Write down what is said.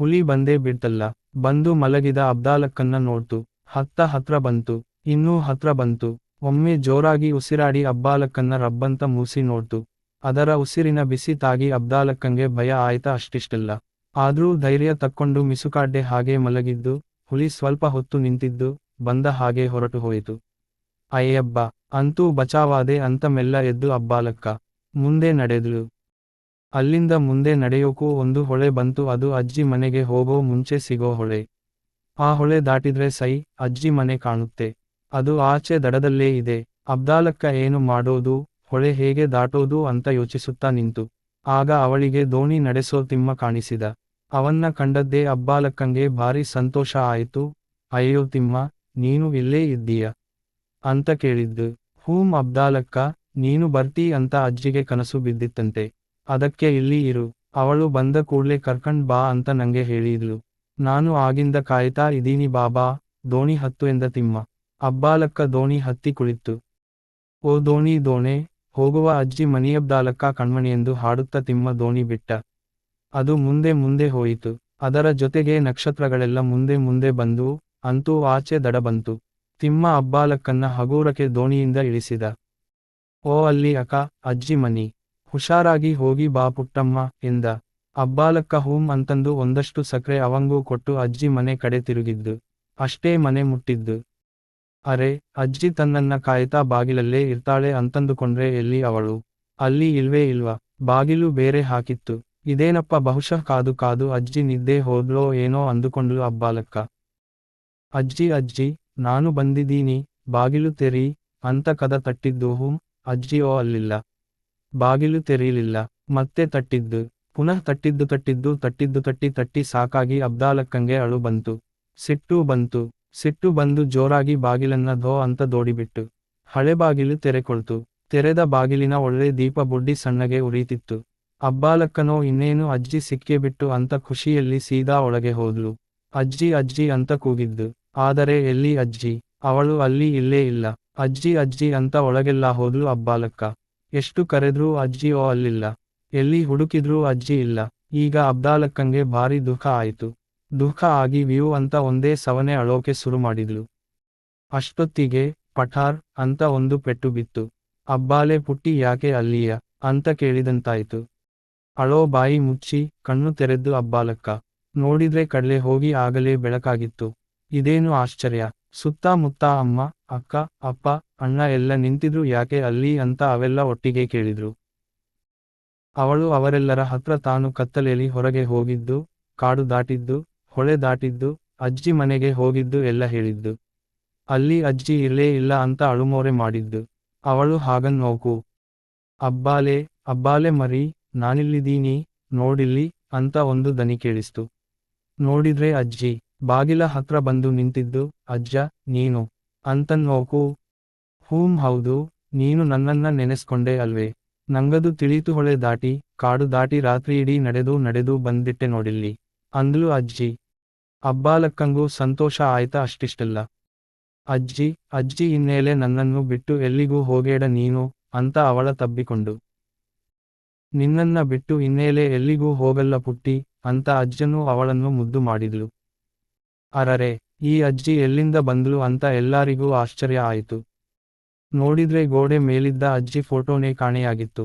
ಹುಲಿ ಬಂದೇ ಬಿಡ್ತಲ್ಲ. ಬಂದು ಮಲಗಿದ ಅಬ್ದಾಲಕ್ಕನ್ನ ನೋಡ್ತು. ಹತ್ತ ಹತ್ರ ಬಂತು. ಇನ್ನೂ ಹತ್ರ ಬಂತು. ಒಮ್ಮೆ ಜೋರಾಗಿ ಉಸಿರಾಡಿ ಅಬ್ಬಾಲಕ್ಕನ್ನ ರಬ್ಬಂತ ಮೂಸಿ ನೋಡ್ತು. ಅದರ ಉಸಿರಿನ ಬಿಸಿ ತಾಗಿ ಅಬ್ದಾಲಕ್ಕಂಗೆ ಭಯ ಆಯ್ತ ಅಷ್ಟಿಷ್ಟಲ್ಲ. ಆದ್ರೂ ಧೈರ್ಯ ತಕ್ಕೊಂಡು ಮಿಸುಕಾಡ್ಡೆ ಹಾಗೆ ಮಲಗಿದ್ದು, ಹುಲಿ ಸ್ವಲ್ಪ ಹೊತ್ತು ನಿಂತಿದ್ದು, ಬಂದ ಹಾಗೆ ಹೊರಟು ಹೋಯಿತು. ಅಯ್ಯಬ್ಬ, ಅಂತೂ ಬಚಾವಾದೆ ಅಂತ ಮೆಲ್ಲ ಎದ್ದು ಅಬ್ಬಾಲಕ್ಕ ಮುಂದೆ ನಡೆದ್ಲು. ಅಲ್ಲಿಂದ ಮುಂದೆ ನಡೆಯೋಕೂ ಒಂದು ಹೊಳೆ ಬಂತು, ಅದು ಅಜ್ಜಿ ಮನೆಗೆ ಹೋಗೋ ಮುಂಚೆ ಸಿಗೋ ಹೊಳೆ. ಆ ಹೊಳೆ ದಾಟಿದ್ರೆ ಸೈ, ಅಜ್ಜಿ ಮನೆ ಕಾಣುತ್ತೆ. ಅದು ಆಚೆ ದಡದಲ್ಲೇ ಇದೆ. ಅಬ್ದಾಲಕ್ಕ ಏನು ಮಾಡೋದು, ಹೊಳೆ ಹೇಗೆ ದಾಟೋದು ಅಂತ ಯೋಚಿಸುತ್ತಾ ನಿಂತು. ಆಗ ಅವಳಿಗೆ ದೋಣಿ ನಡೆಸೋ ತಿಮ್ಮ ಕಾಣಿಸಿದ. ಅವನ್ನ ಕಂಡದ್ದೇ ಅಬ್ಬಾಲಕ್ಕಂಗೆ ಭಾರಿ ಸಂತೋಷ ಆಯಿತು. ಅಯ್ಯೋ ತಿಮ್ಮ, ನೀನು ಇಲ್ಲೇ ಇದ್ದೀಯ? ಅಂತ ಕೇಳಿದ್ದು. ಹೂಂ ಅಬ್ದಾಲಕ್ಕ, ನೀನು ಬರ್ತೀ ಅಂತ ಅಜ್ಜಿಗೆ ಕನಸು ಬಿದ್ದಿತ್ತಂತೆ. ಅದಕ್ಕೆ ಇಲ್ಲಿ ಇರು. ಅವಳು ಬಂದ ಕೂಡ್ಲೆ ಕರ್ಕಂಡ್ ಬಾ ಅಂತ ನಂಗೆ ಹೇಳಿದ್ಲು. ನಾನು ಆಗಿಂದ ಕಾಯ್ತಾ ಇದೀನಿ ಬಾಬಾ, ದೋಣಿ ಹತ್ತು ಎಂದ ತಿಮ್ಮ. ಅಬ್ಬಾಲಕ್ಕ ದೋಣಿ ಹತ್ತಿ ಕುಳಿತು ಓ ದೋಣಿ ದೋಣೆ, ಹೋಗುವ ಅಜ್ಜಿ ಮನಿಯಬ್ದಾಲಕ್ಕ ಕಣ್ಮಣಿಯೆಂದು ಹಾಡುತ್ತ ತಿಮ್ಮ ದೋಣಿ ಬಿಟ್ಟ. ಅದು ಮುಂದೆ ಮುಂದೆ ಹೋಯಿತು. ಅದರ ಜೊತೆಗೆ ನಕ್ಷತ್ರಗಳೆಲ್ಲ ಮುಂದೆ ಮುಂದೆ ಬಂದು, ಅಂತೂ ಆಚೆ ದಡ ಬಂತು. ತಿಮ್ಮ ಅಬ್ಬಾಲಕ್ಕನ್ನ ಹಗೂರಕ್ಕೆ ದೋಣಿಯಿಂದ ಇಳಿಸಿದ. ಓ ಅಲ್ಲಿ ಅಕ ಅಜ್ಜಿ ಮನಿ. ಹುಷಾರಾಗಿ ಹೋಗಿ ಬಾ ಪುಟ್ಟಮ್ಮ, ಎಂದ. ಅಬ್ಬಾಲಕ್ಕ ಹೂಂ ಅಂತಂದು ಒಂದಷ್ಟು ಸಕ್ರೆ ಅವಂಗೂ ಕೊಟ್ಟು ಅಜ್ಜಿ ಮನೆ ಕಡೆ ತಿರುಗಿದ್ದು. ಅಷ್ಟೇ ಮನೆ ಮುಟ್ಟಿದ್ದು. ಅರೆ, ಅಜ್ಜಿ ತನ್ನನ್ನ ಕಾಯ್ತಾ ಬಾಗಿಲಲ್ಲೇ ಇರ್ತಾಳೆ ಅಂತಂದುಕೊಂಡ್ರೆ ಎಲ್ಲಿ ಅವಳು? ಅಲ್ಲಿ ಇಲ್ವೇ ಇಲ್ವಾ? ಬಾಗಿಲು ಬೇರೆ ಹಾಕಿತ್ತು. ಇದೇನಪ್ಪ ಬಹುಶಃ ಕಾದು ಕಾದು ಅಜ್ಜಿ ನಿದ್ದೆ ಹೋದ್ಲೋ ಏನೋ ಅಂದುಕೊಂಡ್ಲು ಅಬ್ಬಾಲಕ್ಕ. ಅಜ್ಜಿ ಅಜ್ಜಿ, ನಾನು ಬಂದಿದ್ದೀನಿ, ಬಾಗಿಲು ತೆರಿ, ಅಂತ ಕದ ತಟ್ಟಿದ್ದು ಹೂಂ ಅಜ್ಜಿ ಓ ಅಲ್ಲಿಲ್ಲ. ಬಾಗಿಲು ತೆರೆಯಲಿಲ್ಲ. ಮತ್ತೆ ತಟ್ಟಿದ್ದು. ಪುನಃ ತಟ್ಟಿದ್ದು ತಟ್ಟಿದ್ದು ತಟ್ಟಿದ್ದು ತಟ್ಟಿ ತಟ್ಟಿ ಸಾಕಾಗಿ ಅಬ್ದಾಲಕ್ಕಂಗೆ ಅಳು ಬಂತು. ಸಿಟ್ಟು ಬಂತು. ಸಿಟ್ಟು ಬಂದು ಜೋರಾಗಿ ಬಾಗಿಲನ್ನ ಧೋ ಅಂತ ದೋಡಿಬಿಟ್ಟು. ಹಳೆ ಬಾಗಿಲು ತೆರೆಕೊಳ್ತು. ತೆರೆದ ಬಾಗಿಲಿನ ಒಳ್ಳೆ ದೀಪ ಬುಡ್ಡಿ ಸಣ್ಣಗೆ ಉರಿತಿತ್ತು. ಅಬ್ಬಾಲಕ್ಕನೋ ಇನ್ನೇನು ಅಜ್ಜಿ ಸಿಕ್ಕೇ ಬಿಟ್ಟು ಅಂತ ಖುಷಿಯಲ್ಲಿ ಸೀದಾ ಒಳಗೆ ಹೋದ್ಲು. ಅಜ್ಜಿ ಅಜ್ಜಿ ಅಂತ ಕೂಗಿದ್ದು. ಆದರೆ ಎಲ್ಲಿ ಅಜ್ಜಿ? ಅವಳು ಅಲ್ಲಿ ಇಲ್ಲೇ ಇಲ್ಲ. ಅಜ್ಜಿ ಅಜ್ಜಿ ಅಂತ ಒಳಗೆಲ್ಲ ಹೋದ್ಲು ಅಬ್ಬಾಲಕ್ಕ ಎಷ್ಟು ಕರೆದ್ರೂ ಅಜ್ಜಿ ಓ ಅಲ್ಲಿಲ್ಲ. ಎಲ್ಲಿ ಹುಡುಕಿದ್ರೂ ಅಜ್ಜಿ ಇಲ್ಲ. ಈಗ ಅಬ್ದಾಲಕ್ಕಂಗೆ ಭಾರಿ ದುಃಖ ಆಯಿತು. ದುಃಖ ಆಗಿ ವ್ಯೂ ಅಂತ ಒಂದೇ ಸವನೆ ಅಳೋಕೆ ಶುರು ಮಾಡಿದ್ಲು. ಅಷ್ಟೊತ್ತಿಗೆ ಪಠಾರ್ ಅಂತ ಒಂದು ಪೆಟ್ಟು ಬಿತ್ತು. ಅಬ್ಬಾಲೆ ಪುಟ್ಟಿ ಯಾಕೆ ಅಲ್ಲಿಯ? ಅಂತ ಕೇಳಿದಂತಾಯ್ತು. ಅಳೋ ಬಾಯಿ ಮುಚ್ಚಿ ಕಣ್ಣು ತೆರೆದ್ದು ಅಬ್ಬಾಲಕ್ಕ. ನೋಡಿದ್ರೆ ಕಡಲೆ ಹೋಗಿ ಆಗಲೇ ಬೆಳಕಾಗಿತ್ತು. ಇದೇನು ಆಶ್ಚರ್ಯ? ಸುತ್ತಮುತ್ತ ಅಮ್ಮ, ಅಕ್ಕ, ಅಪ್ಪ, ಅಣ್ಣ ಎಲ್ಲ ನಿಂತಿದ್ರು. ಯಾಕೆ ಅಲ್ಲಿ ಅಂತ ಅವೆಲ್ಲ ಒಟ್ಟಿಗೆ ಕೇಳಿದ್ರು. ಅವಳು ಅವರೆಲ್ಲರ ಹತ್ರ ತಾನು ಕತ್ತಲೆಯಲ್ಲಿ ಹೊರಗೆ ಹೋಗಿದ್ದು, ಕಾಡು ದಾಟಿದ್ದು, ಹೊಳೆ ದಾಟಿದ್ದು, ಅಜ್ಜಿ ಮನೆಗೆ ಹೋಗಿದ್ದು ಎಲ್ಲ ಹೇಳಿದ್ದು. ಅಲ್ಲಿ ಅಜ್ಜಿ ಇರಲೇ ಇಲ್ಲ ಅಂತ ಅಳುಮೋರೆ ಮಾಡಿದ್ದು. ಅವಳು ಹಾಗನ್ ನೋಕು. ಅಬ್ಬಾಲೆ ಅಬ್ಬಾಲೆ ಮರಿ, ನಾನಿಲ್ಲಿದ್ದೀನಿ, ನೋಡಿಲ್ಲಿ ಅಂತ ಒಂದು ದನಿ ಕೇಳಿಸ್ತು. ನೋಡಿದ್ರೆ ಅಜ್ಜಿ ಬಾಗಿಲ ಹತ್ರ ಬಂದು ನಿಂತಿದ್ದು, ಅಜ್ಜ, ನೀನು. ಅಂತನ್ನೋಕು ಹೂಂ, ಹೌದು, ನೀನು ನನ್ನನ್ನ ನೆನೆಸ್ಕೊಂಡೆ ಅಲ್ವೇ. ನಂಗದು ತಿಳಿತು ಹೊಳೆ ದಾಟಿ, ಕಾಡು ದಾಟಿ ರಾತ್ರಿಯಿಡೀ ನಡೆದು ನಡೆದು ಬಂದಿಟ್ಟೆ ನೋಡಿಲ್ಲಿ. ಅಂದ್ಲು ಅಜ್ಜಿ. ಅಬ್ಬಾಲಕ್ಕಂಗೂ ಸಂತೋಷ ಆಯ್ತಾ ಅಷ್ಟಿಷ್ಟಲ್ಲ. ಅಜ್ಜಿ ಅಜ್ಜಿ ಇನ್ನೇಲೆ ನನ್ನನ್ನು ಬಿಟ್ಟು ಎಲ್ಲಿಗೂ ಹೋಗೇಡ ನೀನು, ಅಂತ ಅವಳ ತಬ್ಬಿಕೊಂಡು. ನಿನ್ನನ್ನ ಬಿಟ್ಟು ಇನ್ನೇಲೆ ಎಲ್ಲಿಗೂ ಹೋಗಲ್ಲ ಪುಟ್ಟಿ, ಅಂತ ಅಜ್ಜನೂ ಅವಳನ್ನು ಮುದ್ದು ಮಾಡಿದ್ಲು. ಅರರೆ, ಈ ಅಜ್ಜಿ ಎಲ್ಲಿಂದ ಬಂದ್ಲು ಅಂತ ಎಲ್ಲಾರಿಗೂ ಆಶ್ಚರ್ಯ ಆಯಿತು. ನೋಡಿದ್ರೆ ಗೋಡೆ ಮೇಲಿದ್ದ ಅಜ್ಜಿ ಫೋಟೋನೇ ಕಾಣೆಯಾಗಿತ್ತು.